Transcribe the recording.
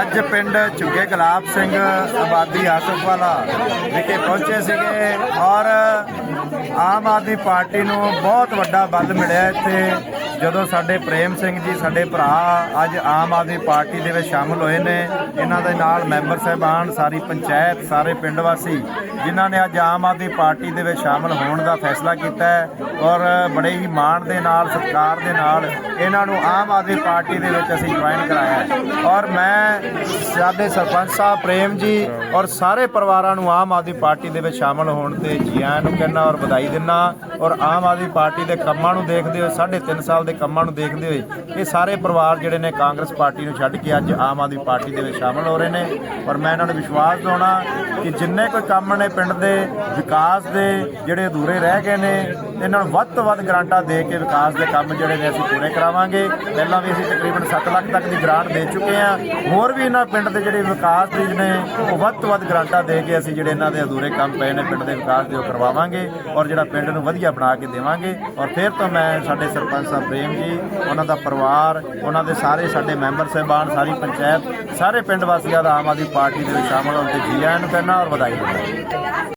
ਅੱਜ ਪਿੰਡ ਝੁੱਗੇ ਗੁਲਾਬ ਸਿੰਘ ਆਬਾਦੀ ਆਸਫਵਾਲਾ ਵਿਖੇ ਪਹੁੰਚੇ ਸੀਗੇ ਔਰ ਆਮ ਆਦਮੀ ਪਾਰਟੀ ਨੂੰ ਬਹੁਤ ਵੱਡਾ ਬਲ ਮਿਲਿਆ ਇੱਥੇ। ਜਦੋਂ ਸਾਡੇ ਪ੍ਰੇਮ ਸਿੰਘ ਜੀ, ਸਾਡੇ ਭਰਾ ਅੱਜ ਆਮ ਆਦਮੀ ਪਾਰਟੀ ਦੇ ਵਿੱਚ ਸ਼ਾਮਲ ਹੋਏ ਨੇ, ਇਹਨਾਂ ਦੇ ਨਾਲ ਮੈਂਬਰ ਸਾਹਿਬਾਨ, ਸਾਰੀ ਪੰਚਾਇਤ, ਸਾਰੇ ਪਿੰਡ ਵਾਸੀ, ਜਿਨ੍ਹਾਂ ਨੇ ਅੱਜ ਆਮ ਆਦਮੀ ਪਾਰਟੀ ਦੇ ਵਿੱਚ ਸ਼ਾਮਲ ਹੋਣ ਦਾ ਫੈਸਲਾ ਕੀਤਾ ਹੈ ਔਰ ਬੜੇ ਹੀ ਮਾਣ ਦੇ ਨਾਲ, ਸਤਿਕਾਰ ਦੇ ਨਾਲ ਇਹਨਾਂ ਨੂੰ ਆਮ ਆਦਮੀ ਪਾਰਟੀ ਦੇ ਵਿੱਚ ਅਸੀਂ ਜੁਆਇਨ ਕਰਾਇਆ ਔਰ ਮੈਂ, ਸਾਡੇ ਸਰਪੰਚ ਸਾਹਿਬ, ਪ੍ਰੇਮ ਜੀ ਔਰ ਸਾਰੇ ਪਰਿਵਾਰਾਂ ਨੂੰ ਆਮ ਆਦਮੀ ਪਾਰਟੀ ਦੇ ਵਿੱਚ ਸ਼ਾਮਲ ਹੋਣ ਤੇ ਜੀ ਆਇਆਂ ਨੂੰ ਕਹਿੰਦਾ ਔਰ ਵਧਾਈ ਦਿੰਦਾ ਔਰ ਆਮ ਆਦਮੀ ਪਾਰਟੀ ਦੇ ਕੰਮਾਂ ਨੂੰ ਦੇਖਦੇ ਹੋਏ ਸਾਢੇ ਤਿੰਨ ਸਾਲ ਦੇ ਕੰਮਾਂ ਨੂੰ ਦੇਖਦੇ ਹੋਏ ਇਹ ਸਾਰੇ ਪਰਿਵਾਰ ਜਿਹੜੇ ਨੇ ਕਾਂਗਰਸ ਪਾਰਟੀ ਨੂੰ ਛੱਡ ਕੇ ਅੱਜ ਆਮ ਆਦਮੀ ਪਾਰਟੀ ਦੇ ਵਿੱਚ ਸ਼ਾਮਲ ਹੋ ਰਹੇ ਨੇ। ਔਰ ਮੈਂ ਇਹਨਾਂ ਨੂੰ ਵਿਸ਼ਵਾਸ ਦਿਵਾਉਣਾ ਕਿ ਜਿੰਨੇ ਕੋਈ ਕੰਮ ਨੇ ਪਿੰਡ ਦੇ, ਵਿਕਾਸ ਦੇ, ਜਿਹੜੇ ਅਧੂਰੇ ਰਹਿ ਗਏ ਨੇ, ਇਹਨਾਂ ਨੂੰ ਵੱਧ ਤੋਂ ਵੱਧ ਗ੍ਰਾਂਟਾਂ ਦੇ ਕੇ ਵਿਕਾਸ ਦੇ ਕੰਮ ਜਿਹੜੇ ਨੇ ਅਸੀਂ ਪੂਰੇ ਕਰਾਵਾਂਗੇ। ਪਹਿਲਾਂ ਵੀ ਅਸੀਂ ਤਕਰੀਬਨ 7 ਲੱਖ ਤੱਕ ਦੀ ਗ੍ਰਾਂਟ ਦੇ ਚੁੱਕੇ ਹਾਂ। ਹੋਰ ਵੀ ਇਹਨਾਂ ਪਿੰਡ ਦੇ ਜਿਹੜੇ ਵਿਕਾਸ ਦੇ ਨੇ, ਉਹ ਵੱਧ ਤੋਂ ਵੱਧ ਗ੍ਰਾਂਟਾਂ ਦੇ ਕੇ ਅਸੀਂ ਜਿਹੜੇ ਇਹਨਾਂ ਦੇ ਅਧੂਰੇ ਕੰਮ ਪਏ ਨੇ ਪਿੰਡ ਦੇ ਵਿਕਾਸ ਦੇ ਉਹ ਕਰਵਾਵਾਂਗੇ ਔਰ ਜਿਹੜਾ ਪਿੰਡ ਨੂੰ ਵਧੀਆ ਬਣਾ ਕੇ ਦੇਵਾਂਗੇ। ਔਰ ਫਿਰ ਤੋਂ ਮੈਂ ਸਾਡੇ ਸਰਪੰਚ ਸਾਹਿਬ ਪ੍ਰੇਮ ਜੀ, ਉਹਨਾਂ ਦਾ ਪਰਿਵਾਰ, ਉਹਨਾਂ ਦੇ ਸਾਰੇ ਸਾਡੇ ਮੈਂਬਰ ਸਹਿਬਾਨ, ਸਾਰੀ ਪੰਚਾਇਤ, ਸਾਰੇ ਪਿੰਡ ਵਾਸੀਆਂ ਦਾ ਆਮ ਆਦਮੀ ਪਾਰਟੀ ਦੇ ਵਿੱਚ ਸ਼ਾਮਲ ਹੋਣ ਤੇ ਜੀ ਆਇਆਂ ਨੂੰ ਕਹਿਣਾ ਔਰ ਵਧਾਈ ਦਿੰਦਾ।